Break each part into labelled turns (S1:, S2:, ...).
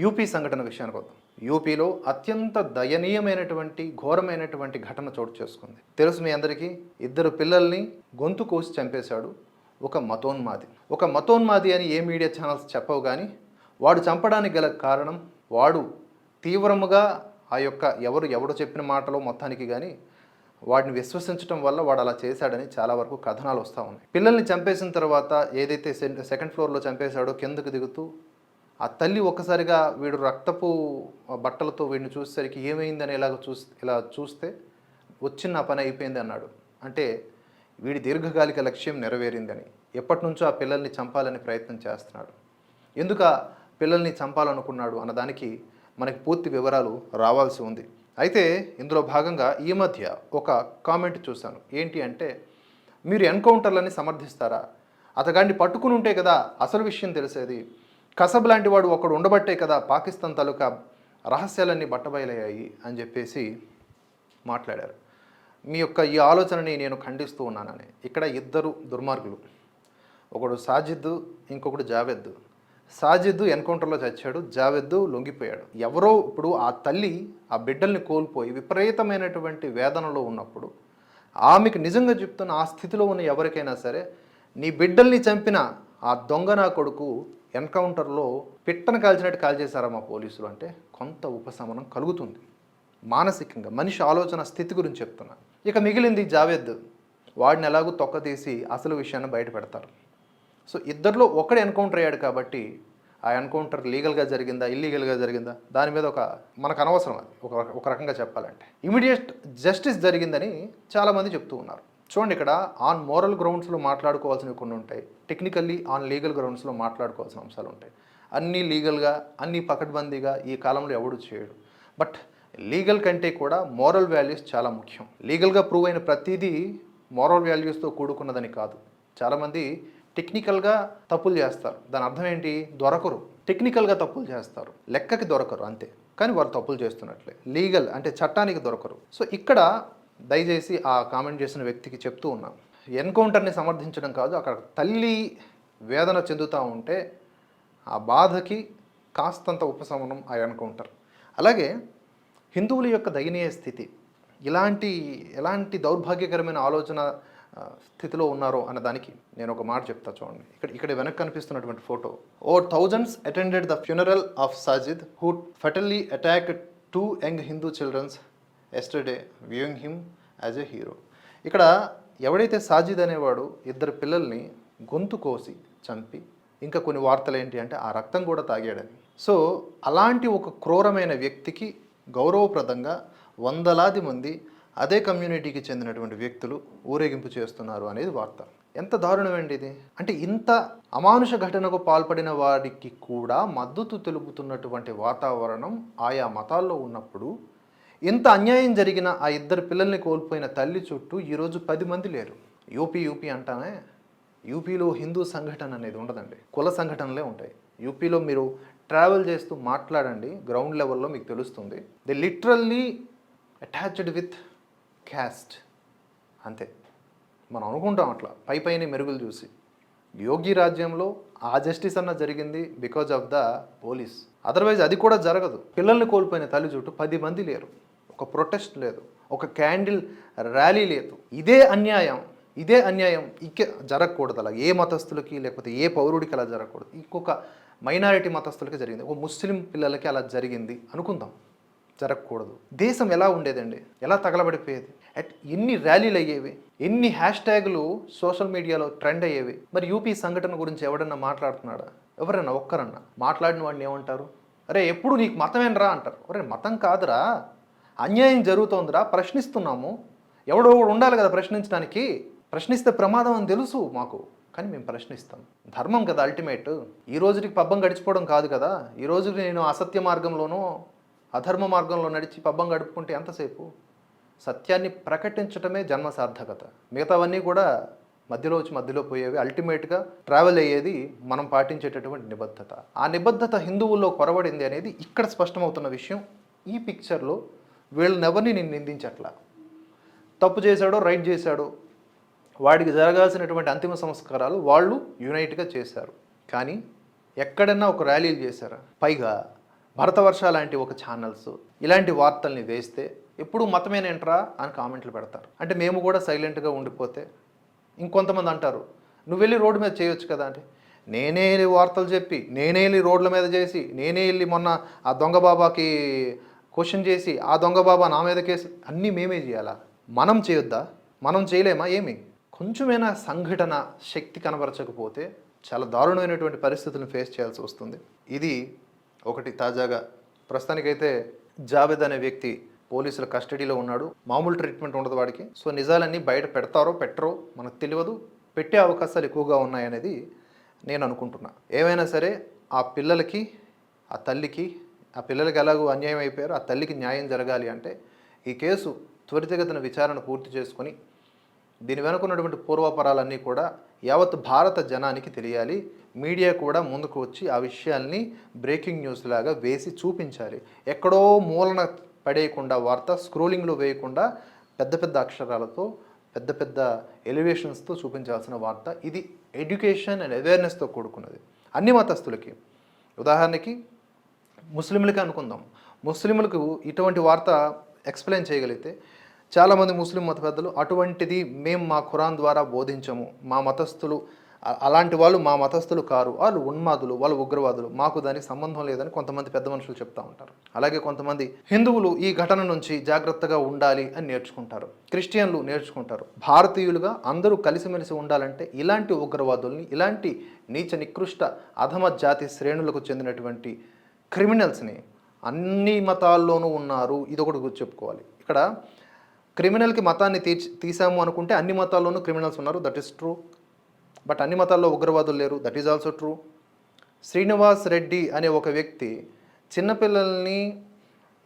S1: UP సంఘటన విషయానికి వద్దాం. యూపీలో అత్యంత దయనీయమైనటువంటి ఘోరమైనటువంటి ఘటన చోటు చేసుకుంది. తెలుసు మీ అందరికీ ఇద్దరు పిల్లల్ని గొంతు కోసి చంపేశాడు ఒక మతోన్మాది. ఒక మతోన్మాది అని ఏ మీడియా ఛానల్స్ చెప్పవు కానీ వాడు చంపడానికి గల కారణం వాడు తీవ్రముగా ఆ యొక్క ఎవరు ఎవడు చెప్పిన మాటలో మొత్తానికి కానీ వాడిని విశ్వసించడం వల్ల వాడు అలా చేశాడని చాలా వరకు కథనాలు వస్తూ ఉన్నాయి. పిల్లల్ని చంపేసిన తర్వాత ఏదైతే సెకండ్ ఫ్లోర్లో చంపేశాడో కిందకు దిగుతూ ఆ తల్లి ఒక్కసారిగా వీడు రక్తపు బట్టలతో వీడిని చూసేసరికి ఏమైందని ఇలాగ చూస్ ఇలా చూస్తే వచ్చిన నా పని అయిపోయింది అన్నాడు. అంటే వీడి దీర్ఘకాలిక లక్ష్యం నెరవేరిందని ఎప్పటి నుంచో ఆ పిల్లల్ని చంపాలని ప్రయత్నం చేస్తున్నాడు. ఎందుకు ఆ పిల్లల్ని చంపాలనుకున్నాడు అన్నదానికి మనకి పూర్తి వివరాలు రావాల్సి ఉంది. అయితే ఇందులో భాగంగా ఈ మధ్య ఒక కామెంట్ చూశాను. ఏంటి అంటే మీరు ఎన్కౌంటర్లని సమర్థిస్తారా? అతగాడిని పట్టుకుని ఉంటే కదా అసలు విషయం తెలిసేది. కసబ్ లాంటి వాడు ఒకడు ఉండబట్టే కదా పాకిస్తాన్ తాలూకా రహస్యాలన్నీ బట్టబయలయ్యాయి అని చెప్పేసి మాట్లాడారు. మీ యొక్క ఈ ఆలోచనని నేను ఖండిస్తూ ఉన్నానని. ఇక్కడ ఇద్దరు దుర్మార్గులు. ఒకడు సాజిద్ ఇంకొకడు జావేద్. సాజిద్ ఎన్కౌంటర్లో చచ్చాడు జావేద్ లొంగిపోయాడు. ఎవరో ఇప్పుడు ఆ తల్లి ఆ బిడ్డల్ని కోల్పోయి విపరీతమైనటువంటి వేదనలో ఉన్నప్పుడు ఆమెకు నిజంగా చెప్తున్న ఆ స్థితిలో ఉన్న ఎవరికైనా సరే నీ బిడ్డల్ని చంపిన ఆ దొంగ నా కొడుకు ఎన్కౌంటర్లో పిట్టను కాల్చినట్టు కాల్చేశారా మా పోలీసులు అంటే కొంత ఉపశమనం కలుగుతుంది. మానసికంగా మనిషి ఆలోచన స్థితి గురించి చెప్తున్నా. ఇక మిగిలింది జావేద్. వాడిని ఎలాగో తొక్క తీసి అసలు విషయాన్ని బయట పెడతారు. సో ఇద్దరిలో ఒకడు ఎన్కౌంటర్ అయ్యాడు కాబట్టి ఆ ఎన్కౌంటర్ లీగల్గా జరిగిందా ఇల్లీగల్గా జరిగిందా దాని మీద ఒక మనకు అనవసరం అది. ఒక ఒక రకంగా చెప్పాలంటే. ఇమీడియట్ జస్టిస్ జరిగిందని చాలామంది చెప్తూ ఉన్నారు. చూడండి ఇక్కడ ఆన్ మోరల్ గ్రౌండ్స్లో మాట్లాడుకోవాల్సినవి కొన్ని ఉంటాయి. టెక్నికల్లీ ఆన్ లీగల్ గ్రౌండ్స్లో మాట్లాడుకోవాల్సిన అంశాలు ఉంటాయి. అన్నీ లీగల్గా అన్నీ పకడ్బందీగా ఈ కాలంలో ఎవడు చేయడు. బట్ లీగల్ కంటే కూడా మోరల్ వాల్యూస్ చాలా ముఖ్యం. లీగల్గా ప్రూవ్ అయిన ప్రతిదీ మోరల్ వాల్యూస్తో కూడుకున్నదని కాదు. చాలామంది టెక్నికల్గా తప్పులు చేస్తారు. దాని అర్థం ఏంటి? దొరకరు. టెక్నికల్గా తప్పులు చేస్తారు. లెక్కకి దొరకరు అంతే. కానీ వారు తప్పులు చేస్తున్నట్లే. లీగల్ అంటే చట్టానికి దొరకరు. సో ఇక్కడ దయచేసి ఆ కామెంట్ చేసిన వ్యక్తికి చెప్తూ ఉన్నాను. ఎన్కౌంటర్ని సమర్థించడం కాదు అక్కడ తల్లి వేదన చెందుతూ ఉంటే ఆ బాధకి కాస్తంత ఉపశమనం ఆ ఎన్కౌంటర్. అలాగే హిందువుల యొక్క దయనీయ స్థితి ఇలాంటి ఎలాంటి దౌర్భాగ్యకరమైన ఆలోచన స్థితిలో ఉన్నారో అన్న దానికి నేను ఒక మాట చెప్తా చూడండి. ఇక్కడ ఇక్కడ వెనక్కి కనిపిస్తున్నటువంటి photo. Oh thousands attended the funeral of Sajid who fatally attack two young Hindu children yesterday viewing him as a hero ఇక్కడ ఎవడైతే సాజిద్ అనేవాడు ఇద్దరు పిల్లల్ని గొంతు కోసి చంపి ఇంకా కొన్ని వార్తలు ఏంటి అంటే ఆ రక్తం కూడా తాగాడని. సో అలాంటి ఒక క్రూరమైన వ్యక్తికి గౌరవప్రదంగా వందలాది మంది అదే కమ్యూనిటీకి చెందినటువంటి వ్యక్తులు ఊరేగింపు చేస్తున్నారు అనేది వార్త. ఎంత దారుణమండి ఇది? అంటే ఇంత అమానుష ఘటనకు పాల్పడిన వారికి కూడా మద్దతు తెలుపుతున్నటువంటి వాతావరణం ఆయా మతాల్లో ఉన్నప్పుడు ఇంత అన్యాయం జరిగిన ఆ ఇద్దరు పిల్లల్ని కోల్పోయిన తల్లి చుట్టూ ఈరోజు పది మంది లేరు. యూపీ యూపీ అంటానే యూపీలో హిందూ సంఘటన అనేది ఉండదండి. కుల సంఘటనలే ఉంటాయి. యూపీలో మీరు ట్రావెల్ చేస్తూ మాట్లాడండి. గ్రౌండ్ లెవెల్లో మీకు తెలుస్తుంది. They literally attached with caste. అంతే. మనం అనుకుంటాం అట్లా. పై పైన మెరుగులు చూసి. యోగి రాజ్యంలో ఆ జస్టిస్ అన్న జరిగింది because of the police. Otherwise అది కూడా జరగదు. పిల్లల్ని కోల్పోయిన తల్లి చుట్టూ పది మంది లేరు. ఒక ప్రొటెస్ట్ లేదు. ఒక క్యాండిల్ ర్యాలీ లేదు. ఇదే అన్యాయం. ఇదే అన్యాయం ఇక జరగకూడదు అలా ఏ మతస్థులకి లేకపోతే ఏ పౌరుడికి అలా జరగకూడదు. ఇంకొక మైనారిటీ మతస్థులకి జరిగింది. ఒక ముస్లిం పిల్లలకి అలా జరిగింది అనుకుందాం. జరగకూడదు. దేశం ఎలా ఉండేదండి? ఎలా తగలబడిపోయేది? అట్ ఎన్ని ర్యాలీలు అయ్యేవి? ఎన్ని హ్యాష్ ట్యాగులు సోషల్ మీడియాలో ట్రెండ్ అయ్యేవి? మరి యూపీ సంఘటన గురించి ఎవడన్నా మాట్లాడుతున్నాడా? ఎవరన్నా ఒక్కరన్నా? మాట్లాడిన వాడిని ఏమంటారు? అరే ఎప్పుడు నీకు మతమేనరా అంటారు. అరే మతం కాదురా. అన్యాయం జరుగుతోందిరా ప్రశ్నిస్తున్నాము. ఎవడో ఒకడు ఉండాలి కదా ప్రశ్నించడానికి. ప్రశ్నిస్తే ప్రమాదం అని తెలుసు మాకు కానీ మేము ప్రశ్నిస్తాం. ధర్మం కదా అల్టిమేట్ ఈ రోజుకి పబ్బం గడిచిపోవడం కాదు కదా. ఈ రోజు నేను అసత్య మార్గంలోనూ అధర్మ మార్గంలో నడిచి పబ్బం గడుపుకుంటే ఎంతసేపు? సత్యాన్ని ప్రకటించటమే జన్మ సార్థకత. మిగతావన్నీ కూడా మధ్యలో వచ్చి మధ్యలో పోయేవి. అల్టిమేట్గా ట్రావెల్ అయ్యేది మనం పాటించేటటువంటి నిబద్ధత. ఆ నిబద్ధత హిందువుల్లో కొరవడింది అనేది ఇక్కడ స్పష్టమవుతున్న విషయం. ఈ పిక్చర్లో వీళ్ళని ఎవరిని నేను నిందించట్లా? తప్పు చేశాడో రైట్ చేశాడో? వాడికి జరగాల్సినటువంటి అంతిమ సంస్కారాలు వాళ్ళు యునైట్గా చేశారు. కానీ ఎక్కడన్నా ఒక ర్యాలీలు చేశారా? పైగా భరతవర్ష లాంటి ఒక ఛానల్స్ ఇలాంటి వార్తల్ని వేస్తే ఎప్పుడు మతమేనేంట్రా అని కామెంట్లు పెడతారు. అంటే మేము కూడా సైలెంట్గా ఉండిపోతే ఇంకొంతమంది అంటారు నువ్వు వెళ్ళి రోడ్డు మీద చేయొచ్చు కదా అంటే నేనే వెళ్ళి వార్తలు చెప్పి నేనే వెళ్ళి రోడ్ల మీద చేసి నేనే వెళ్ళి మొన్న ఆ దొంగ బాబాకి క్వశ్చన్ చేసి ఆ దొంగ బాబా నా మీద కేసు? అన్నీ మేమే చేయాలా? మనం చేయొద్దా? మనం చేయలేమా ఏమి? కొంచెమైనా సంఘటన శక్తి కనబరచకపోతే చాలా దారుణమైనటువంటి పరిస్థితులను ఫేస్ చేయాల్సి వస్తుంది. ఇది ఒకటి తాజాగా. ప్రస్తుతానికైతే జావేద్ అనే వ్యక్తి పోలీసుల కస్టడీలో ఉన్నాడు. మామూలు ట్రీట్మెంట్ ఉండదు వాడికి. సో నిజాలన్నీ బయట పెడతారో పెట్టరో మనకు తెలియదు. పెట్టే అవకాశాలు ఎక్కువగా ఉన్నాయనేది నేను అనుకుంటున్నా. ఏమైనా సరే ఆ పిల్లలకి ఆ తల్లికి ఆ పిల్లలకి ఎలాగో అన్యాయం అయిపోయారో ఆ తల్లికి న్యాయం జరగాలి అంటే ఈ కేసు త్వరితగతిన విచారణ పూర్తి చేసుకొని దీని వెనుక ఉన్నటువంటి పూర్వపరాలన్నీ కూడా యావత్ భారత జనానికి తెలియాలి. మీడియా కూడా ముందుకు వచ్చి ఆ విషయాల్ని బ్రేకింగ్ న్యూస్ లాగా వేసి చూపించాలి. ఎక్కడో మూలన పడేయకుండా వార్త స్క్రోలింగ్లో వేయకుండా పెద్ద పెద్ద అక్షరాలతో పెద్ద పెద్ద ఎలివేషన్స్తో చూపించాల్సిన వార్త. ఇది ఎడ్యుకేషన్ అండ్ అవేర్నెస్తో కూడుకున్నది. అన్ని మతస్థులకి. ఉదాహరణకి ముస్లింలకి అనుకుందాం. ముస్లింలకు ఇటువంటి వార్త ఎక్స్ప్లెయిన్ చేయగలిగితే చాలామంది ముస్లిం మత పెద్దలు అటువంటిది మేము మా ఖురాన్ ద్వారా బోధించము. మా మతస్థులు అలాంటి వాళ్ళు మా మతస్థులు కారు. వాళ్ళు ఉన్మాదులు వాళ్ళు ఉగ్రవాదులు. మాకు దానికి సంబంధం లేదని కొంతమంది పెద్ద మనుషులు చెప్తూ ఉంటారు. అలాగే కొంతమంది హిందువులు ఈ ఘటన నుంచి జాగ్రత్తగా ఉండాలి అని నేర్చుకుంటారు. క్రిస్టియన్లు నేర్చుకుంటారు. భారతీయులుగా అందరూ కలిసిమెలిసి ఉండాలంటే ఇలాంటి ఉగ్రవాదుల్ని ఇలాంటి నీచ నికృష్ట అధమ జాతి శ్రేణులకు చెందినటువంటి క్రిమినల్స్ని. అన్ని మతాల్లోనూ ఉన్నారు. ఇది ఒకటి గుర్తు చెప్పుకోవాలి. ఇక్కడ క్రిమినల్కి మతాన్ని తీర్చి తీసాము అనుకుంటే అన్ని మతాల్లోనూ క్రిమినల్స్ ఉన్నారు. That is true. బట్ అన్ని మతాల్లో ఉగ్రవాదులు లేరు. That is also true. Srinivas Reddy అనే ఒక వ్యక్తి చిన్నపిల్లల్ని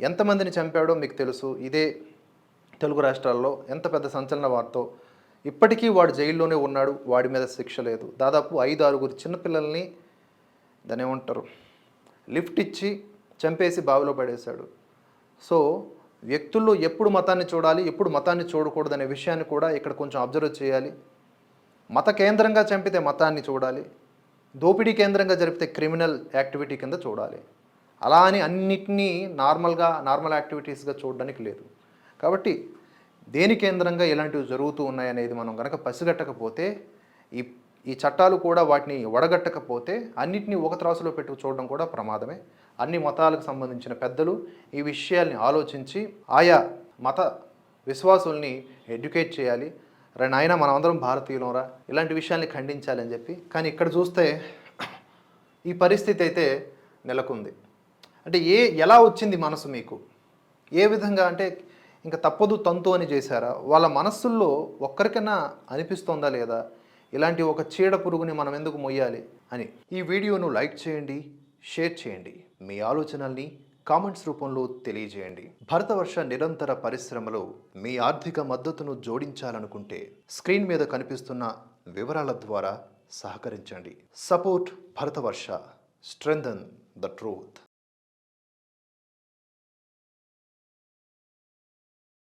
S1: ఎంతమందిని చంపాడో మీకు తెలుసు. ఇదే తెలుగు రాష్ట్రాల్లో ఎంత పెద్ద సంచలన వార్తో. ఇప్పటికీ వాడు జైల్లోనే ఉన్నాడు. వాడి మీద శిక్ష లేదు. దాదాపు ఐదు ఆరుగురు చిన్నపిల్లల్ని దాని ఏమంటారు లిఫ్ట్ ఇచ్చి చంపేసి బావిలో పడేశాడు. సో వ్యక్తుల్లో ఎప్పుడు మతాన్ని చూడాలి ఎప్పుడు మతాన్ని చూడకూడదు అనే విషయాన్ని కూడా ఇక్కడ కొంచెం అబ్జర్వ్ చేయాలి. మత కేంద్రంగా చంపితే మతాన్ని చూడాలి. దోపిడీ కేంద్రంగా జరిపితే క్రిమినల్ యాక్టివిటీ కింద చూడాలి. అలా అని అన్నిటినీ నార్మల్గా నార్మల్ యాక్టివిటీస్గా చూడడానికి లేదు. కాబట్టి దేని కేంద్రంగా ఇలాంటివి జరుగుతూ ఉన్నాయనేది మనం కనుక పసిగట్టకపోతే ఈ ఈ చట్టాలు కూడా వాటిని వడగట్టకపోతే అన్నిటినీ ఒక త్రాసులో పెట్టు చూడడం కూడా ప్రమాదమే. అన్ని మతాలకు సంబంధించిన పెద్దలు ఈ విషయాల్ని ఆలోచించి ఆయా మత విశ్వాసుల్ని ఎడ్యుకేట్ చేయాలి. రే నాయన మనమందరం భారతీయులంరా ఇలాంటి విషయాల్ని ఖండించాలని చెప్పి. కానీ ఇక్కడ చూస్తే ఈ పరిస్థితి అయితే నెలకొంది. అంటే ఏ ఎలా వచ్చింది మనసు మీకు? ఏ విధంగా? అంటే ఇంకా తప్పదు తంతు అని చేశారా? వాళ్ళ మనస్సుల్లో ఒక్కరికైనా అనిపిస్తోందా లేదా? ఇలాంటి ఒక చీడ పురుగుని మనం ఎందుకు మొయ్యాలి అని ఈ వీడియోను లైక్ చేయండి షేర్ చేయండి. మీ ఆలోచనల్ని కామెంట్స్ రూపంలో తెలియజేయండి. భరతవర్ష నిరంతర పరిశ్రమలో మీ ఆర్థిక మద్దతును జోడించాలనుకుంటే స్క్రీన్ మీద కనిపిస్తున్న వివరాల ద్వారా సహకరించండి. Support Bharatavarsha strengthen the truth.